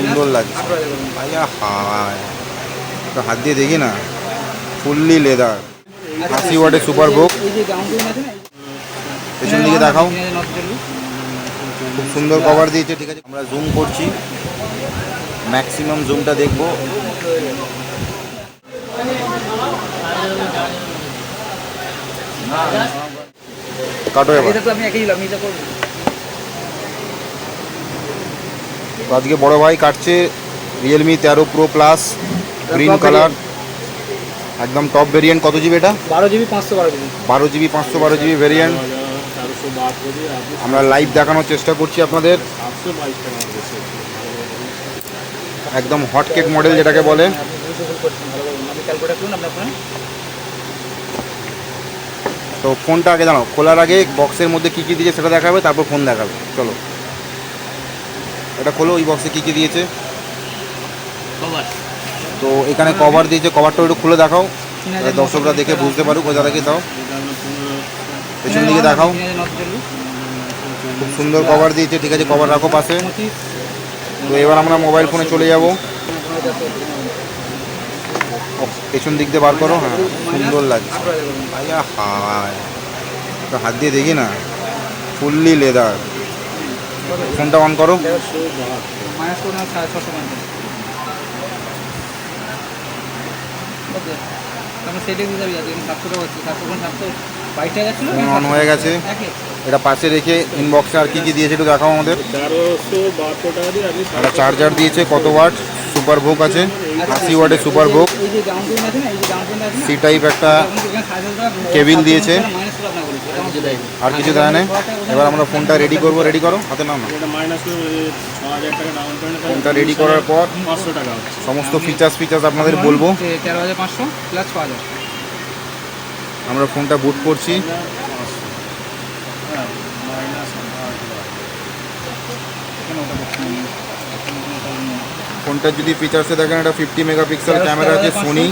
সুন্দর লাগছে। আয়া হায়। তো হাত দিয়ে দেখি না। ফুললি লেদার আশি ওয়াটের সুপার বুক পেছন দিকে দেখাও। খুব সুন্দর কভার দিয়েছে, ঠিক আছে। আমরা জুম করছি। ম্যাক্সিমাম জুমটা দেখব। কাটো এবার। আমি একই এটা করব তো আজকে বড় ভাই কাটছে রিয়েলমি তেরো প্রো প্লাস গ্রিন কালার একদম টপ ভেরিয়েন্ট কত জিবি এটা? বারো জিবি পাঁচশো বারো জিবি বারো জিবি পাঁচশো বারো জিবি ভেরিয়েন্ট আমরা লাইভ দেখানোর চেষ্টা করছি আপনাদের। একদম হট কেক মডেল যেটাকে বলে। তো ফোনটা আগে জানো খোলার আগে বক্সের মধ্যে কী কী দিয়েছে সেটা দেখাবে তারপর ফোন দেখাবে। চলো। এটা খোলো ওই বক্সে কী কী দিয়েছে? কভার তো এখানে কভার দিয়েছে কভারটা একটু খুলে দেখাও দর্শকরা দেখে বুঝতে পারুক ওই দাদাকে দাও। পেছন দিকে দেখাও। খুব সুন্দর কভার দিয়েছে ঠিক আছে কভার রাখো পাশে। তো এবার আমরা মোবাইল ফোনে চলে যাব। পেছন দিক দিয়ে বার করো হ্যাঁ সুন্দর লাগছে। হায় তো হাত দিয়ে দেখি না। ফুললি লেদার ফোনটা অন করো। অন হয়ে গেছে। এটা পাশে রেখে ইনবক্সে আর কি কি দিয়েছে একটু দেখাও আমাদের। একটা চার্জার দিয়েছে কত ওয়াট সুপার বুক আছে। আশি ওয়াটের সুপার না সি টাইপ একটা কেবিল দিয়েছে। আর কিছু দেয় না এবার আমরা ফোনটা রেডি করব রেডি করো। হাতে নাও না। এটা মাইনাস করে ছ হাজার টাকা ডাউন পেমেন্ট ফোনটা রেডি করার পর পাঁচশো টাকা সমস্ত ফিচার্স ফিচার্স আপনাদের বলব। আমরা ফোনটা বুট করছি। ফোনটার যদি ফিচার্সে দেখেন এটা ফিফটি মেগাপিক্সেল ক্যামেরা আছে সোনি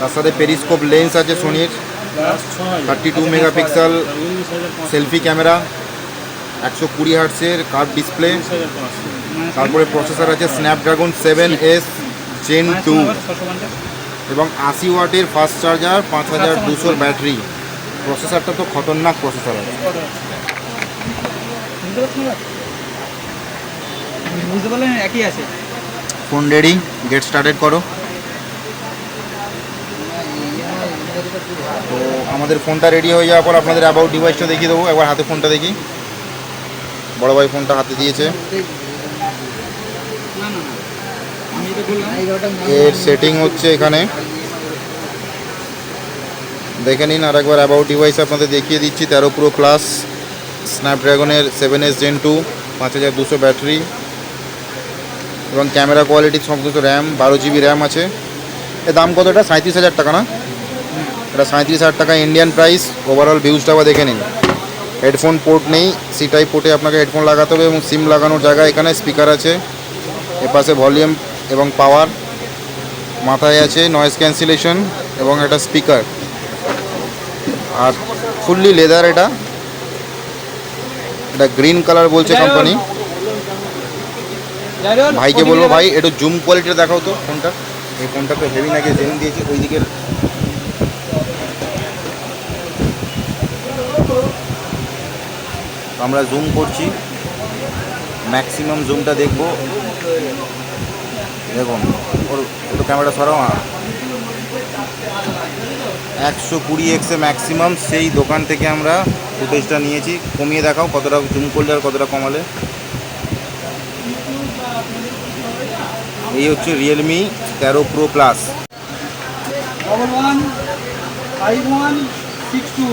তার সাথে পেরিস্কোপ লেন্স আছে সোনির thirty two megapixel selfie camera একশো কুড়ি হার্টসের কার্ভ ডিসপ্লে তারপরে প্রসেসর আছে Snapdragon seven S gen two এবং আশি ওয়াটের ফাস্ট চার্জার পাঁচ হাজার দুশোর ব্যাটারি প্রসেসরটা তো খতরনাক প্রসেসর আছে। বুঝতে পারছেন এবার? বুঝতে পারলেন একই আছে। ফোন রেডি গেট স্টার্টেড করো। তো আমাদের ফোনটা রেডি হয়ে যাওয়ার পর আপনাদের অ্যাবাউট ডিভাইসটা দেখিয়ে দেবো। একবার হাতে ফোনটা দেখি। বড় ভাই ফোনটা হাতে দিয়েছে। এর সেটিং হচ্ছে এখানে। দেখে নিন আর একবার অ্যাবাউট ডিভাইস আপনাদের দেখিয়ে দিচ্ছি। তেরো প্রো প্লাস স্ন্যাপড্রাগনের সেভেন এস জেন টু পাঁচ হাজার দুশো ব্যাটারি এবং ক্যামেরা কোয়ালিটি সমস্ত র্যাম বারো জিবি র্যাম আছে। এর দাম কতটা সাঁত্রিশ হাজার টাকা না? এটা সাঁত্রিশ হাজার টাকা ইন্ডিয়ান প্রাইস ওভারঅল ভিউজটা আবার দেখে নিন। হেডফোন পোর্ট নেই সি টাইপ পোর্টে আপনাকে হেডফোন লাগাতে হবে এবং সিম লাগানোর জায়গা এখানে স্পিকার আছে। এপাশে ভলিউম এবং পাওয়ার মাথায় আছে নয়েজ ক্যান্সেলেশন এবং একটা স্পিকার আর ফুললি লেদার এটা। এটা গ্রিন কালার বলছে কোম্পানি ভাইকে বলব ভাই একটু জুম কোয়ালিটিটা দেখাও তো ফোনটা এই ফোনটা তো হেভি নাকি জেন দিয়েছে ওই দিকের আমরা জুম করছি। ম্যাক্সিমাম জুমটা দেখব। দেখুন, ওর একটু ক্যামেরা সরাও হ্যাঁ। একশো কুড়ি এক্সে ম্যাক্সিমাম সেই দোকান থেকে আমরা ফুটেজটা নিয়েছি। কমিয়ে দেখাও কতটা জুম করলে আর কতটা কমালে। এই হচ্ছে রিয়েলমি তেরো pro plus one five one six two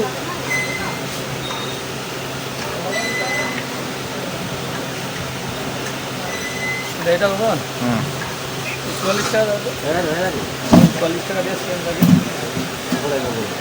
এটা বলুন হুম চল্লিশ টাকা চল্লিশ টাকা দিয়ে সেম লাগে না